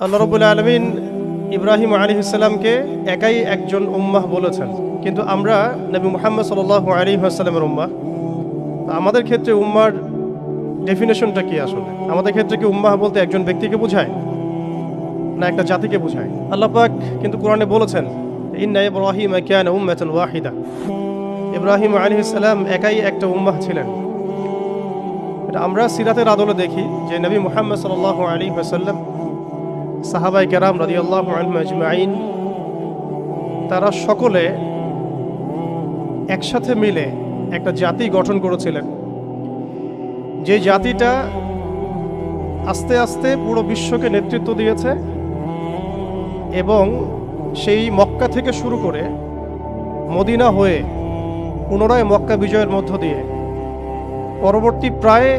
আল্লাহ রবুল্লা আলমিন ইব্রাহিম আলী ইসলামকে একাই একজন উম্মাহ বলেছেন। কিন্তু আমরা নবী মুহাম্মদ সাল আলী আসসালামের উম্মাহ। আমাদের ক্ষেত্রে উম্মার ডেফিনেশনটা কি আসলে? আমাদের ক্ষেত্রে কি উম্মাহ বলতে একজন ব্যক্তিকে বোঝায়? না একটা জাতিকে বোঝায়? আল্লাহ পাক কিন্তু কোরআনে বলেছেন, ইন্না ইব্রাহিম ক্যান উম্মাতান ওয়াহিদা। ইব্রাহিম আলী ইসলাম একাই একটা উম্মাহ ছিলেন। এটা আমরা সিরাতের আদলে দেখি যে নবী মুহাম্মদ সাল আলী আসাল্লাম সাহাবাই কেরাম রাজি আল্লাহ আজমাইন, তারা সকলে একসাথে মিলে একটা জাতি গঠন করেছিলেন। যে জাতিটা আস্তে আস্তে পুরো বিশ্বকে নেতৃত্ব দিয়েছে এবং সেই মক্কা থেকে শুরু করে মদিনা হয়ে পুনরায় মক্কা বিজয়ের মধ্য দিয়ে পরবর্তী প্রায়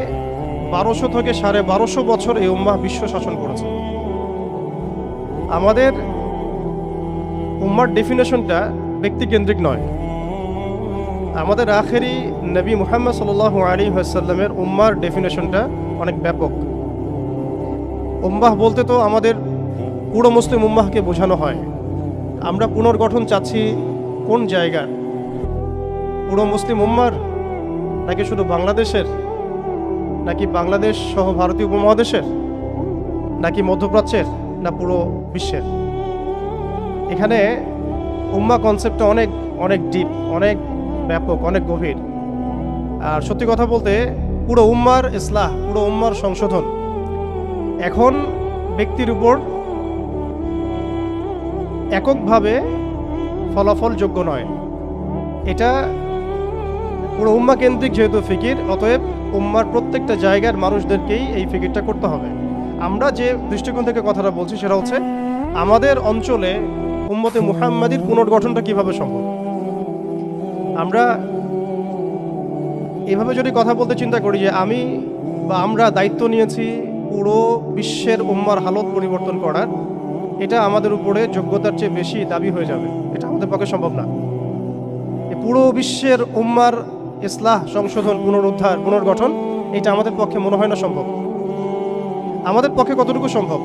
বারোশো থেকে সাড়ে বারোশো বছর এই উম্মাহ বিশ্ব শাসন করেছে। আমাদের উম্মার ডেফিনেশনটা ব্যক্তিকেন্দ্রিক নয়। আমাদের আখেরি নবী মুহাম্মদ সাল আলী আসাল্লামের উম্মার ডেফিনেশনটা অনেক ব্যাপক। উম্মাহ বলতে তো আমাদের পুরো মুসলিম উম্মাহকে বোঝানো হয়। আমরা পুনর্গঠন চাচ্ছি কোন জায়গার? পুরো মুসলিম উম্মার নাকি শুধু বাংলাদেশের? নাকি বাংলাদেশ সহ ভারতীয় উপমহাদেশের? নাকি মধ্যপ্রাচ্যের? না পুরো বিশ্বের? এখানে উম্মা কনসেপ্টটা অনেক অনেক ডিপ অনেক ব্যাপক, অনেক গভীর। আর সত্যি কথা বলতে, পুরো উম্মার ইসলাহ, পুরো উম্মার সংশোধন, এখন ব্যক্তির উপর এককভাবে ফলাফলযোগ্য নয়। এটা পুরো উম্মা কেন্দ্রিক যেহেতু ফিকির, অতএব উম্মার প্রত্যেকটা জায়গার মানুষদেরকেই এই ফিকিরটা করতে হবে। আমরা যে দৃষ্টিকোণ থেকে কথাটা বলছি সেটা হচ্ছে, আমাদের অঞ্চলে উম্মতে মুহাম্মাদির পুনর্গঠনটা কীভাবে সম্ভব? আমরা এভাবে যদি কথা বলতে চিন্তা করি যে আমি বা আমরা দায়িত্ব নিয়েছি পুরো বিশ্বের উম্মার হালত পরিবর্তন করার, এটা আমাদের উপরে যোগ্যতার চেয়ে বেশি দাবি হয়ে যাবে। এটা আমাদের পক্ষে সম্ভব না। পুরো বিশ্বের উম্মার ইসলাহ, সংশোধন, পুনরুদ্ধার, পুনর্গঠন, এটা আমাদের পক্ষে মনে হয় না সম্ভব। আমাদের পক্ষে কতটুকু সম্ভব?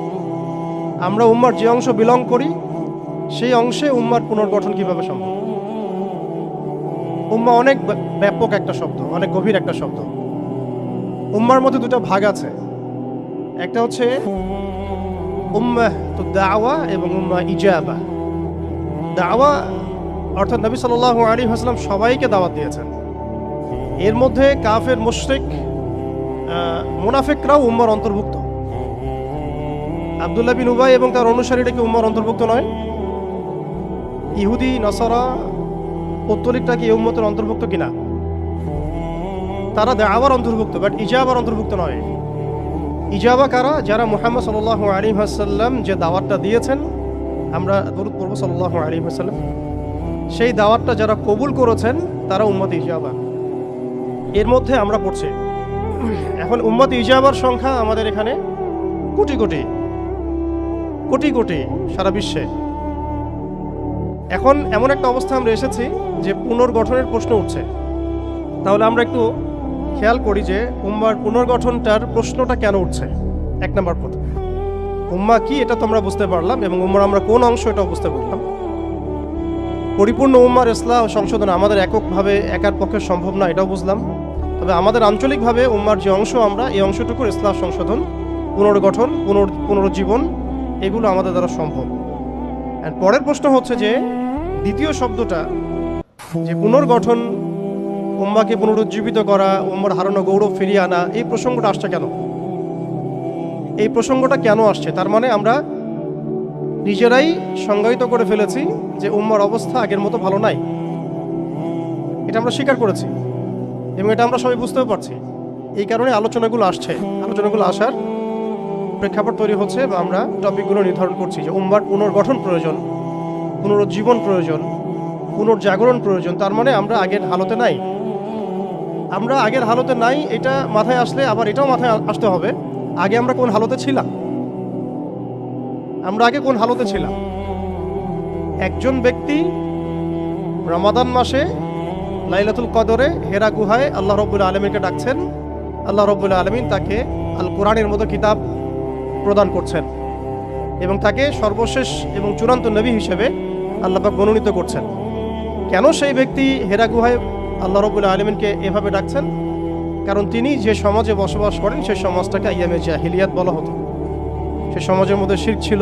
আমরা উম্মার যে অংশ বিলং করি, সেই অংশে উম্মার পুনর্গঠন কীভাবে সম্ভব? উম্মা অনেক ব্যাপক একটা শব্দ, অনেক গভীর একটা শব্দ। উম্মার মধ্যে দুটো ভাগ আছে। একটা হচ্ছে উম্মা তো দাওয়া এবং উম্মা ইজাবা। দাওয়া অর্থাৎ নবী সাল্লাহ আলী হাসলাম সবাইকে দাওয়াত দিয়েছেন। এর মধ্যে কাফের, মুশরিক মুনাফিকরাও উম্মার অন্তর্ভুক্ত। আবদুল্লাহ বিন উবাই এবং তার অনুসারীরা কি উম্মার অন্তর্ভুক্ত নয়? ইহুদি, নসরা পত্তলিকটা কি উম্মতের অন্তর্ভুক্ত কিনা? তারা আবার অন্তর্ভুক্ত বাট ইজাবার অন্তর্ভুক্ত নয়। ইজাবা কারা? যারা মুহাম্মদ সাল্লাহ আলী হাসাল্লাম যে দাওয়াতটা দিয়েছেন, আমরা দরুদ পড়ব সাল্লাহ আলী হাসাল্লাম সেই দাওয়াতটা যারা কবুল করেছেন, তারা উম্মত ইজাবা। এর মধ্যে আমরা পড়ছি। এখন উম্মত ইজাবার সংখ্যা আমাদের এখানে কোটি কোটি। কোটি কোটি সারা বিশ্বে। এখন এমন একটা অবস্থা আমরা এসেছি যে পুনর্গঠনের প্রশ্ন উঠছে। তাহলে আমরা একটু খেয়াল করি যে উম্মার পুনর্গঠনটার প্রশ্নটা কেন উঠছে। এক নম্বর প্রথম উম্মা কি এটা তো আমরা বুঝতে পারলাম এবং উম্মার আমরা কোন অংশ এটাও বুঝতে পারলাম। পরিপূর্ণ উম্মার ইসলাহ ও সংশোধন আমাদের এককভাবে একার পক্ষে সম্ভব না, এটাও বুঝলাম। তবে আমাদের আঞ্চলিকভাবে উম্মার যে অংশ আমরা, এই অংশটুকুর ইসলাম সংশোধন, পুনর্গঠন, পুনর, পুনরুজ্জীবন এগুলো আমাদের দ্বারা সম্ভব। আর পরের প্রশ্ন হচ্ছে যে, দ্বিতীয় শব্দটা যে পুনর্গঠন, উম্মাকে পুনরুজ্জীবিত করা, উম্মার হারানো গৌরব ফিরিয়ে আনা, এই প্রসঙ্গটা আসছে কেন? এই প্রসঙ্গটা কেন আসছে? তার মানে আমরা নিজেরাই সংজ্ঞায়িত করে ফেলেছি যে উম্মার অবস্থা আগের মতো ভালো নাই। এটা আমরা স্বীকার করেছি। এবং এটা আমরা সবাই বুঝতেও পারছি। এই কারণে আলোচনাগুলো আসছে। আলোচনাগুলো আসার প্রেক্ষাপট তৈরি হচ্ছে বা আমরা টপিকগুলো নির্ধারণ করছি যে উম্মার পুনর্গঠন প্রয়োজন, পুনরুজ্জীবন প্রয়োজন, পুনর্জাগরণ প্রয়োজন, তার মানে আমরা আগের হালতে নাই। আমরা আগের হালতে নাই, এটা মাথায় আসলে আবার এটাও মাথায় আসতে হবে, আগে আমরা কোন হালতে ছিলাম? আমরা আগে কোন হালতে ছিলাম? একজন ব্যক্তি রমাদান মাসে লাইলাতুল কদরে হেরা গুহায় আল্লাহ রব্বুল আলমীকে ডাকছেন। আল্লাহ রব্বুল আলমিন তাকে আল কোরআনের মতো কিতাব প্রদান করছেন এবং তাকে সর্বশেষ এবং চূড়ান্ত নবী হিসেবে আল্লাপাক মনোনীত করছেন। কেন সেই ব্যক্তি হেরা গুহায় আল্লাহ রবুল্লা আলমিনকে এভাবে ডাকছেন? কারণ তিনি যে সমাজে বসবাস করেন, সেই সমাজটাকে আইয়ামে জাহিলিয়াত বলা হতো। সে সমাজের মধ্যে শির ছিল,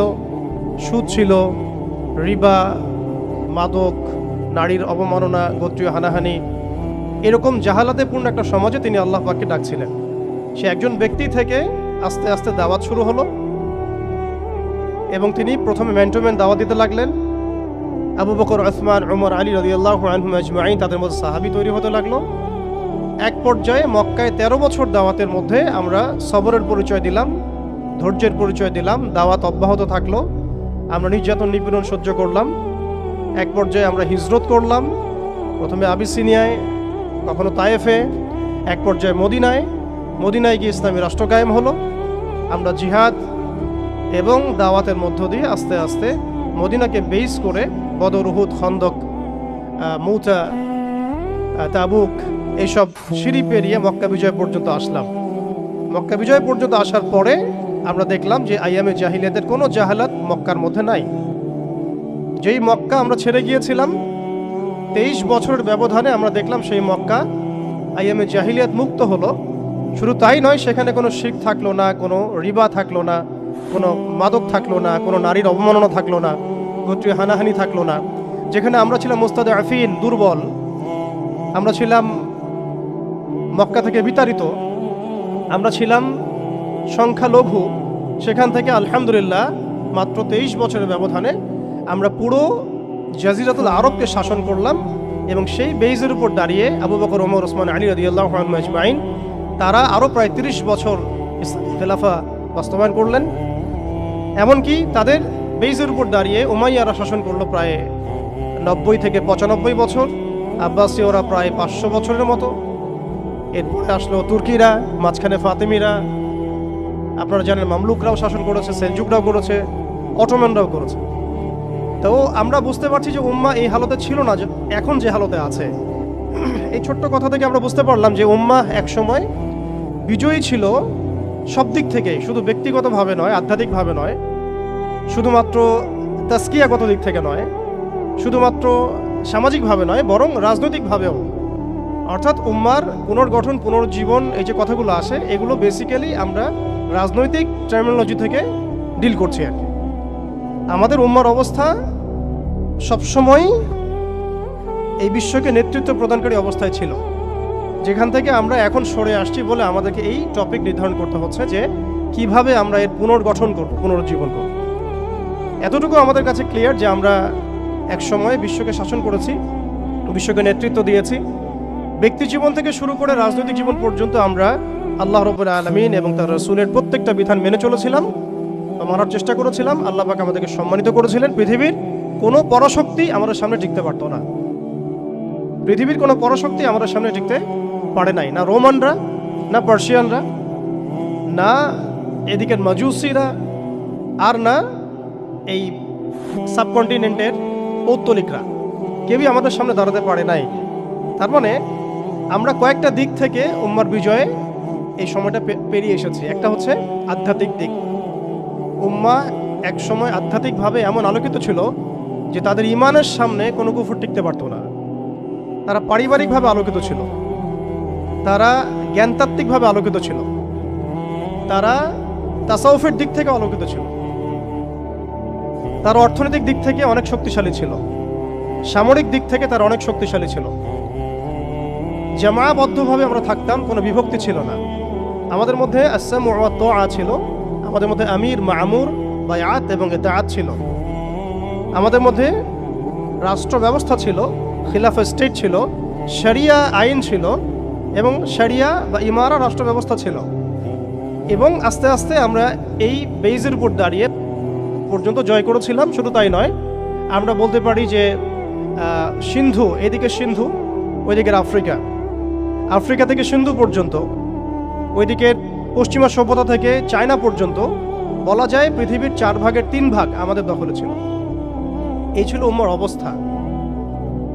সুদ ছিল, রিবা, মাদক, নারীর অবমাননা, গোত্রীয় হানাহানি, এরকম জাহালাতে পূর্ণ একটা সমাজে তিনি আল্লাহ পাককে ডাকছিলেন। সে একজন ব্যক্তি থেকে আস্তে আস্তে দাওয়াত শুরু হলো এবং তিনি প্রথমে ম্যান্টোম্যান দাওয়াত দিতে লাগলেন। আবু বকর, ওসমান উমর আলী রদিয়াল্লাহ আজমাইন তাদের মধ্যে সাহাবি তৈরি হতে লাগল। এক পর্যায়ে মক্কায় ১৩ বছর দাওয়াতের মধ্যে আমরা সবরের পরিচয় দিলাম, ধৈর্যের পরিচয় দিলাম, দাওয়াত অব্যাহত থাকল, আমরা নির্যাতন নিপীড়ন সহ্য করলাম, এক পর্যায়ে আমরা হিজরত করলাম, প্রথমে আবিসিনিয়ায়, কখনো তায়েফে, এক পর্যায়ে মদিনায় মদিনায় গিয়ে ইসলামী রাষ্ট্র কায়েম হলো। আমরা জিহাদ এবং দাওয়াতের মধ্য দিয়ে আস্তে আস্তে মদিনাকে বেস করে বদর, উহুদ, খন্দক মৌচা তাবুক এইসব সিঁড়ি পেরিয়ে মক্কা বিজয় পর্যন্ত আসলাম। মক্কা বিজয় পর্যন্ত আসার পরে আমরা দেখলাম যে আইয়ামে জাহিলিয়াতের কোনো জাহালাত মক্কার মধ্যে নাই। যেই মক্কা আমরা ছেড়ে গিয়েছিলাম, তেইশ বছরের ব্যবধানে আমরা দেখলাম সেই মক্কা আইয়ামে জাহিলিয়াত মুক্ত হলো। শুধু তাই নয়, সেখানে কোনো শিখ থাকল না, কোনো রিবা থাকল না, কোনো মাদক থাকল না, কোনো নারীর অবমাননা থাকল না, গোত্রীয় হানাহানি থাকল না। যেখানে আমরা ছিলাম মোস্তাদে আফিন, দুর্বল। আমরা ছিলাম মক্কা থেকে বিতাড়িত। আমরা ছিলাম সংখ্যালঘু। সেখান থেকে আলহামদুলিল্লাহ মাত্র তেইশ বছরের ব্যবধানে আমরা পুরো জাজিরাতুল আরবকে শাসন করলাম এবং সেই বেইজের উপর দাঁড়িয়ে আবু বকর, ওমর, ওসমান, আলী রদিয়াল্লাহ আজমাইন তারা আরও প্রায় তিরিশ বছর খেলাফা বাস্তবায়ন করলেন। এমনকি তাদের বেইজের উপর দাঁড়িয়ে উমাইয়ারা শাসন করল প্রায় নব্বই থেকে পঁচানব্বই বছর, আব্বাসীয়রা প্রায় পাঁচশো বছরের মতো। এরপরে আসলো তুর্কিরা, মাঝখানে ফাতেমিরা। আপনারা জানেন মামলুকরাও শাসন করেছে, সেলজুকরাও করেছে অটোম্যানরাও করেছে। তো আমরা বুঝতে পারছি যে উম্মা এই হালতে ছিল না, যে এখন যে হালতে আছে। এই ছোট্ট কথা থেকে আমরা বুঝতে পারলাম যে উম্মা একসময় বিজয়ী ছিল সব দিক থেকে শুধু ব্যক্তিগতভাবে নয়, আধ্যাত্মিকভাবে নয়, শুধুমাত্র তাস্কিয়াগত দিক থেকে নয়, শুধুমাত্র সামাজিকভাবে নয়, বরং রাজনৈতিকভাবেও। অর্থাৎ উম্মার পুনর্গঠন, পুনর্জীবন, এই যে কথাগুলো আসে, এগুলো বেসিক্যালি আমরা রাজনৈতিক টার্মিনোলজি থেকে ডিল করছি আর কি। আমাদের উম্মার অবস্থা সবসময় এই বিশ্বকে নেতৃত্ব প্রদানকারী অবস্থায় ছিল। যেখান থেকে আমরা এখন সরে আসছি বলে আমাদেরকে এই টপিক নির্ধারণ করতে হচ্ছে যে কীভাবে আমরা এর পুনর্গঠন করব, পুনরুজ্জীবন করব। এতটুকু আমাদের কাছে ক্লিয়ার যে আমরা এক সময় বিশ্বকে শাসন করেছি, বিশ্বকে নেতৃত্ব দিয়েছি। ব্যক্তি জীবন থেকে শুরু করে রাজনৈতিক জীবন পর্যন্ত আমরা আল্লাহ রবুল্লা আলমিন এবং তার রসুলের প্রত্যেকটা বিধান মেনে চলেছিলাম মানার চেষ্টা করেছিলাম। আল্লাহ পাক আমাদেরকে সম্মানিত করেছিলেন। পৃথিবীর কোনো পরাশক্তি আমাদের সামনে টিকতে পারতো না। পৃথিবীর কোনো পরাশক্তি আমাদের সামনে টিকতে পারে নাই। না রোমানরা, না পার্সিয়ানরা, না এদিকের মাজুসিরা, আর না এই সাবকন্টিনেন্টের পৌত্তলিকরা। কেউই আমাদের সামনে দাঁড়াতে পারে নাই। তার মানে আমরা কয়েকটা দিক থেকে উম্মার বিজয়ে এই সময়টা পেরিয়ে এসেছি। একটা হচ্ছে আধ্যাত্মিক দিক। উম্মা এক সময় আধ্যাত্মিকভাবে এমন আলোকিত ছিল যে তাদের ইমানের সামনে কোনো কুফুর টিকতে পারতো না। তারা পারিবারিকভাবে আলোকিত ছিল। তারা জ্ঞানতাত্ত্বিকভাবে আলোকিত ছিল। তারা তাসাউফের দিক থেকে আলোকিত ছিল। তার অর্থনৈতিক দিক থেকে অনেক শক্তিশালী ছিল। সামরিক দিক থেকে তার অনেক শক্তিশালী ছিল। জামাবদ্ধভাবে আমরা থাকতাম, কোনো বিভক্তি ছিল না। আমাদের মধ্যে আসাম তোয়া ছিল। আমাদের মধ্যে আমির, মামুর, বায়াত এবং এতাআত ছিল। আমাদের মধ্যে রাষ্ট্র ব্যবস্থা ছিল। খিলাফ স্টেট ছিল, শরিয়া আইন ছিল এবং শরিয়া বা ইমারা রাষ্ট্র ব্যবস্থা ছিল। এবং আস্তে আস্তে আমরা এই বেইজের উপর দাঁড়িয়ে পর্যন্ত জয় করেছিলাম, শুধু তাই নয়, আমরা বলতে পারি যে সিন্ধু, এদিকে সিন্ধু, ওইদিকের আফ্রিকা। আফ্রিকা থেকে সিন্ধু পর্যন্ত ওইদিকের পশ্চিমা সভ্যতা থেকে চায়না পর্যন্ত, বলা যায় পৃথিবীর চার ভাগের তিন ভাগ আমাদের দখলে ছিল। এই ছিল উম্মার অবস্থা।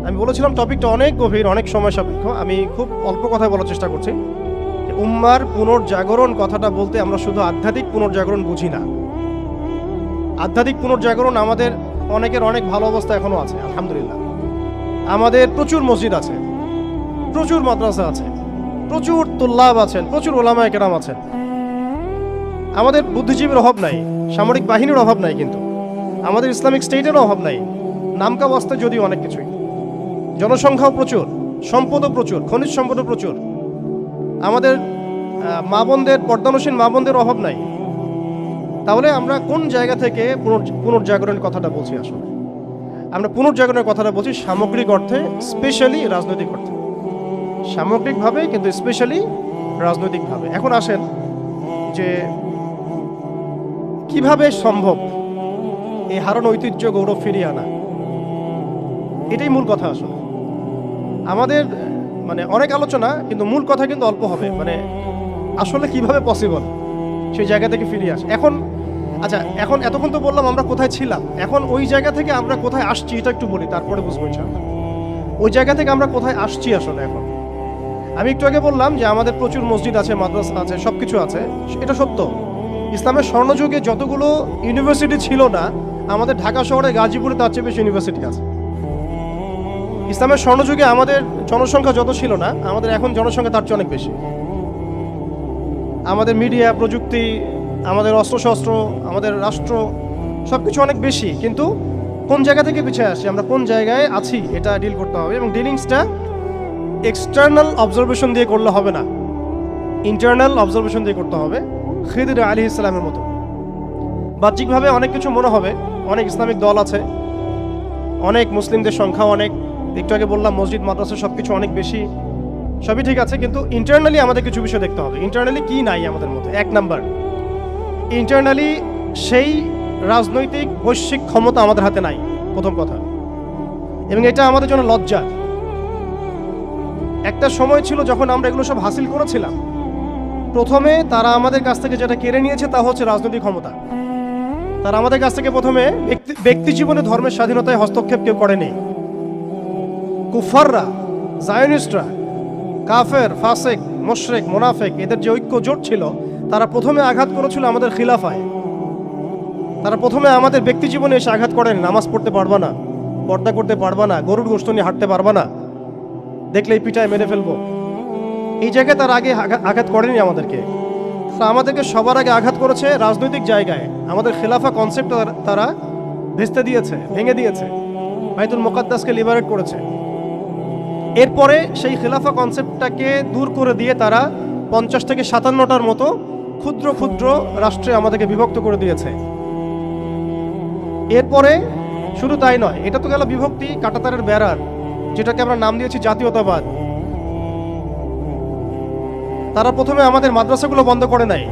আমি বলেছিলাম টপিকটা অনেক গভীর, অনেক সময় সাপেক্ষ। আমি খুব অল্প কথায় বলার চেষ্টা করছি। উম্মার পুনর্জাগরণ কথাটা বলতে আমরা শুধু আধ্যাত্মিক পুনর্জাগরণ বুঝি না। আধ্যাত্মিক পুনর্জাগরণ আমাদের অনেকের অনেক ভালো অবস্থা এখনও আছে, আলহামদুলিল্লাহ। আমাদের প্রচুর মসজিদ আছে, প্রচুর মাদ্রাসা আছে, প্রচুর তুল্লাব আছেন, প্রচুর ওলামায় কেরাম আছেন। আমাদের বুদ্ধিজীবীর অভাব নাই, সামরিক বাহিনীর অভাব নাই কিন্তু। আমাদের ইসলামিক স্টেটেরও অভাব নাই। নামকা বস্তা যদিও অনেক কিছুই। জনসংখ্যাও প্রচুর, সম্পদও প্রচুর, খনিজ সম্পদও প্রচুর। আমাদের মা বোনদের, পর্দানসীন মা বোনদের অভাব নাই। তাহলে আমরা কোন জায়গা থেকে পুনর- পুনর্জাগরণের কথাটা বলছি আসলে? আমরা পুনর্জাগরণের কথাটা বলছি সামগ্রিক অর্থে, স্পেশালি রাজনৈতিক অর্থে। সামগ্রিকভাবে কিন্তু স্পেশালি রাজনৈতিকভাবে। এখন আসেন যে কীভাবে সম্ভব এই হারানো ঐতিহ্য গৌরব ফিরিয়ে আনা? এটাই মূল কথা আসলে। আমাদের মানে অনেক আলোচনা, কিন্তু মূল কথা কিন্তু অল্প হবে। মানে আসলে কীভাবে পসিবল সেই জায়গা থেকে ফিরে আসে। এখন আচ্ছা এখন এতক্ষণ তো বললাম আমরা কোথায় ছিলাম। এখন ওই জায়গা থেকে আমরা কোথায় আসছি এটা একটু বলি, তারপরে বুঝব ইনশাআল্লাহ। ওই জায়গা থেকে আমরা কোথায় আসছি আসলে এখন? আমি একটু আগে বললাম যে আমাদের প্রচুর মসজিদ আছে, মাদ্রাসা আছে সব কিছু আছে। এটা সত্য। ইসলামের স্বর্ণযুগে যতগুলো ইউনিভার্সিটি ছিল না, আমাদের ঢাকা শহরে গাজীপুরে তার চেয়ে বেশি ইউনিভার্সিটি আছে। ইসলামের স্বর্ণযুগে আমাদের জনসংখ্যা যত ছিল না, আমাদের এখন জনসংখ্যা তার চেয়ে অনেক বেশি। আমাদের মিডিয়া, প্রযুক্তি, আমাদের অস্ত্রশস্ত্র, আমাদের রাষ্ট্র সব কিছু অনেক বেশি। কিন্তু কোন জায়গা থেকে পিছিয়ে আসি, আমরা কোন জায়গায় আছি এটা ডিল করতে হবে এবং ডিলিংসটা এক্সটার্নাল অবজারভেশন দিয়ে করলে হবে না। ইন্টারনাল অবজারভেশন দিয়ে করতে হবে খিদির আলী ইসলামের মতো। বাহ্যিকভাবে অনেক কিছু মনে হবে, অনেক ইসলামিক দল আছে, অনেক মুসলিমদের সংখ্যা অনেক একটু আগে বললাম, মসজিদ, মাদ্রাসা সব কিছু অনেক বেশি, সবই ঠিক আছে, কিন্তু ইন্টারনালি আমাদের কিছু বিষয় দেখতে হবে। ইন্টারনালি কি নাই আমাদের মধ্যে? এক নাম্বার ইন্টারনালি সেই রাজনৈতিক, বৈশ্বিক ক্ষমতা আমাদের হাতে নাই, প্রথম কথা। এবং এটা আমাদের জন্য লজ্জা একটা সময় ছিল যখন আমরা এগুলো সব হাসিল করেছিলাম। প্রথমে তারা আমাদের কাছ থেকে যেটা কেড়ে নিয়েছে তা হচ্ছে রাজনৈতিক ক্ষমতা। তারা আমাদের কাছ থেকে প্রথমে ব্যক্তি জীবনে ধর্মের স্বাধীনতায় হস্তক্ষেপ কেউ করেনি। কুফাররা, জায়নিস্টরা, কাফের, ফাসেক, মোশরেক, মোনাফেক, এদের যে ঐক্য জোট ছিল, তারা প্রথমে আঘাত করেছিল আমাদের খিলাফায়। তারা প্রথমে আমাদের ব্যক্তি জীবনে এসে আঘাত করেন, নামাজ পড়তে পারবা না, পর্দা করতে পারবা না, গরুর গোস্ত নিয়ে হাঁটতে পারবা না। দেখলেই পিঠায় মেরে ফেলব। এই জায়গায় তার আগে আঘাত করেনি আমাদেরকে। আমাদেরকে সবার আগে আঘাত করেছে রাজনৈতিক জায়গায়। আমাদের খেলাফা কনসেপ্ট তারা ভেস্তে দিয়েছে, ভেঙে দিয়েছে। বাইতুল মোকাদ্দাসকে লিবারেট করেছে। এরপরে সেই খেলাফা কনসেপ্টটাকে দূর করে দিয়ে তারা পঞ্চাশ থেকে সাতান্নটার মতো ক্ষুদ্র ক্ষুদ্র রাষ্ট্রে আমাদেরকে বিভক্ত করে দিয়েছে। এরপরে শুধু তাই নয়, এটা তো গেল বিভক্তি কাটাতারের বেড়ার, যেটাকে আমরা নাম দিয়েছি জাতীয়তাবাদ। তারা প্রথমে আমাদের মাদ্রাসাগুলো বন্ধ করে নাই।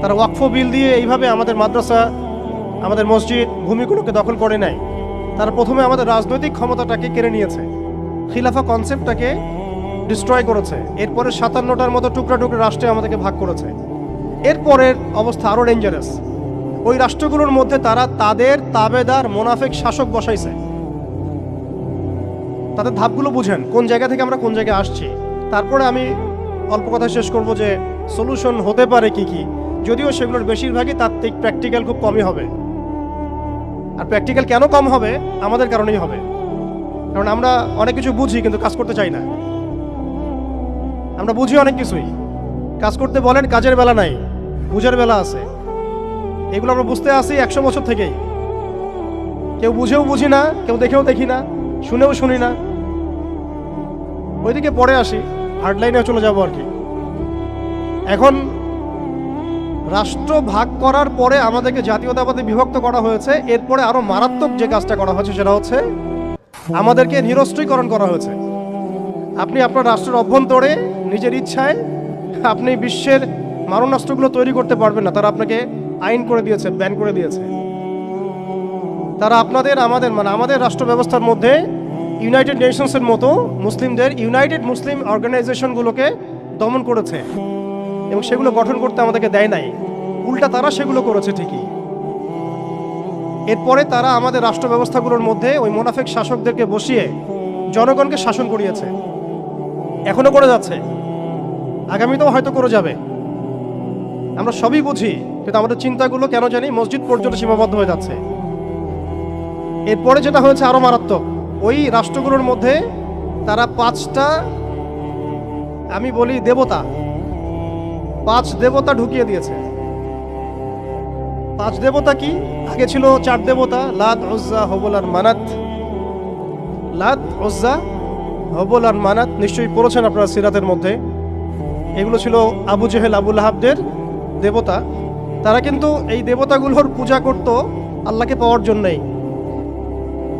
তারা ওয়াকফ বিল দিয়ে এইভাবে আমাদের মাদ্রাসা, আমাদের মসজিদ, ভূমিগুলোকে দখল করে নাই। তারা প্রথমে আমাদের রাজনৈতিক ক্ষমতাটাকে কেড়ে নিয়েছে। খিলাফা কনসেপ্টটাকে ডিস্ট্রয় করেছে। এরপরে সাতান্নটার মতো টুকরা টুকরা রাষ্ট্রে আমাদেরকে ভাগ করেছে। এরপরের অবস্থা আরও ডেঞ্জারাস ওই রাষ্ট্রগুলোর মধ্যে তারা তাদের তাবেদার মোনাফেক শাসক বসাইছে। তাদের ধাপগুলো বুঝেন, কোন জায়গা থেকে আমরা কোন জায়গায় আসছি। তারপরে আমি অল্প কথা শেষ করব যে সলিউশন হতে পারে কি কি। যদিও সেগুলোর বেশিরভাগই তাত্ত্বিক প্র্যাকটিক্যাল খুব কমই হবে। আর প্র্যাকটিক্যাল কেন কম হবে? আমাদের কারণেই হবে। কারণ আমরা অনেক কিছু বুঝি, কিন্তু কাজ করতে চাই না। আমরা বুঝি অনেক কিছুই। কাজ করতে বলেন, কাজের বেলা নাই, বুঝার বেলা আছে। এগুলো আমরা বুঝতে আসি একশো বছর থেকেই। কেউ বুঝেও বুঝি না, কেউ দেখেও দেখি না, শুনেও শুনি না। ওইদিকে পরে আসি হার্ড লাইনে চলে যাব আর কি। এখন রাষ্ট্র ভাগ করার পরে আমাদেরকে জাতীয়তাবাদে বিভক্ত করা হয়েছে, এরপরে আরও মারাত্মক যে কাজটা করা হয়েছে সেটা হচ্ছে আমাদেরকে নিরস্ত্রীকরণ করা হয়েছে। আপনি আপনার রাষ্ট্রের অভ্যন্তরে নিজের ইচ্ছায় আপনি বিশ্বের মারণাস্ত্রগুলো তৈরি করতে পারবেন না। তারা আপনাকে আইন করে দিয়েছে, ব্যান করে দিয়েছে। তারা আপনাদের, আমাদের মানে আমাদের রাষ্ট্র ব্যবস্থার মধ্যে ইউনাইটেড নেশনসের মতো মুসলিমদের ইউনাইটেড মুসলিম অর্গানাইজেশনগুলোকে দমন করেছে। এবং সেগুলো গঠন করতে আমাদেরকে দেয় নাই। উল্টা তারা সেগুলো করেছে ঠিকই। এরপরে তারা আমাদের রাষ্ট্র ব্যবস্থাগুলোর মধ্যে ওই মোনাফেক শাসকদেরকে বসিয়ে জনগণকে শাসন করিয়েছে। এখনও করে যাচ্ছে। আগামীতেও হয়তো করে যাবে। আমরা সবই বুঝি, কিন্তু আমাদের চিন্তাগুলো কেন জানি মসজিদ পর্যন্ত সীমাবদ্ধ হয়ে যাচ্ছে। এরপরে যেটা হয়েছে আরও মারাত্মক, ওই রাষ্ট্রগুলোর মধ্যে তারা পাঁচটা, আমি বলি দেবতা, পাঁচ দেবতা ঢুকিয়ে দিয়েছে। পাঁচ দেবতা কি? আগে ছিল চার দেবতা, লাত ওজ্জা হবল আর মানাত। লাত ওজ্জা হবল আর মানাত নিশ্চয়ই পড়েছেন আপনারা সিরাতের মধ্যে। এগুলো ছিল আবু জেহেল আবুল হাবদের দেবতা। তারা কিন্তু এই দেবতাগুলোর পূজা করত আল্লাহকে পাওয়ার জন্যই।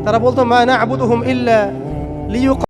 তারা বলতো মায়না আবুদ হুম ইল্লা লিউ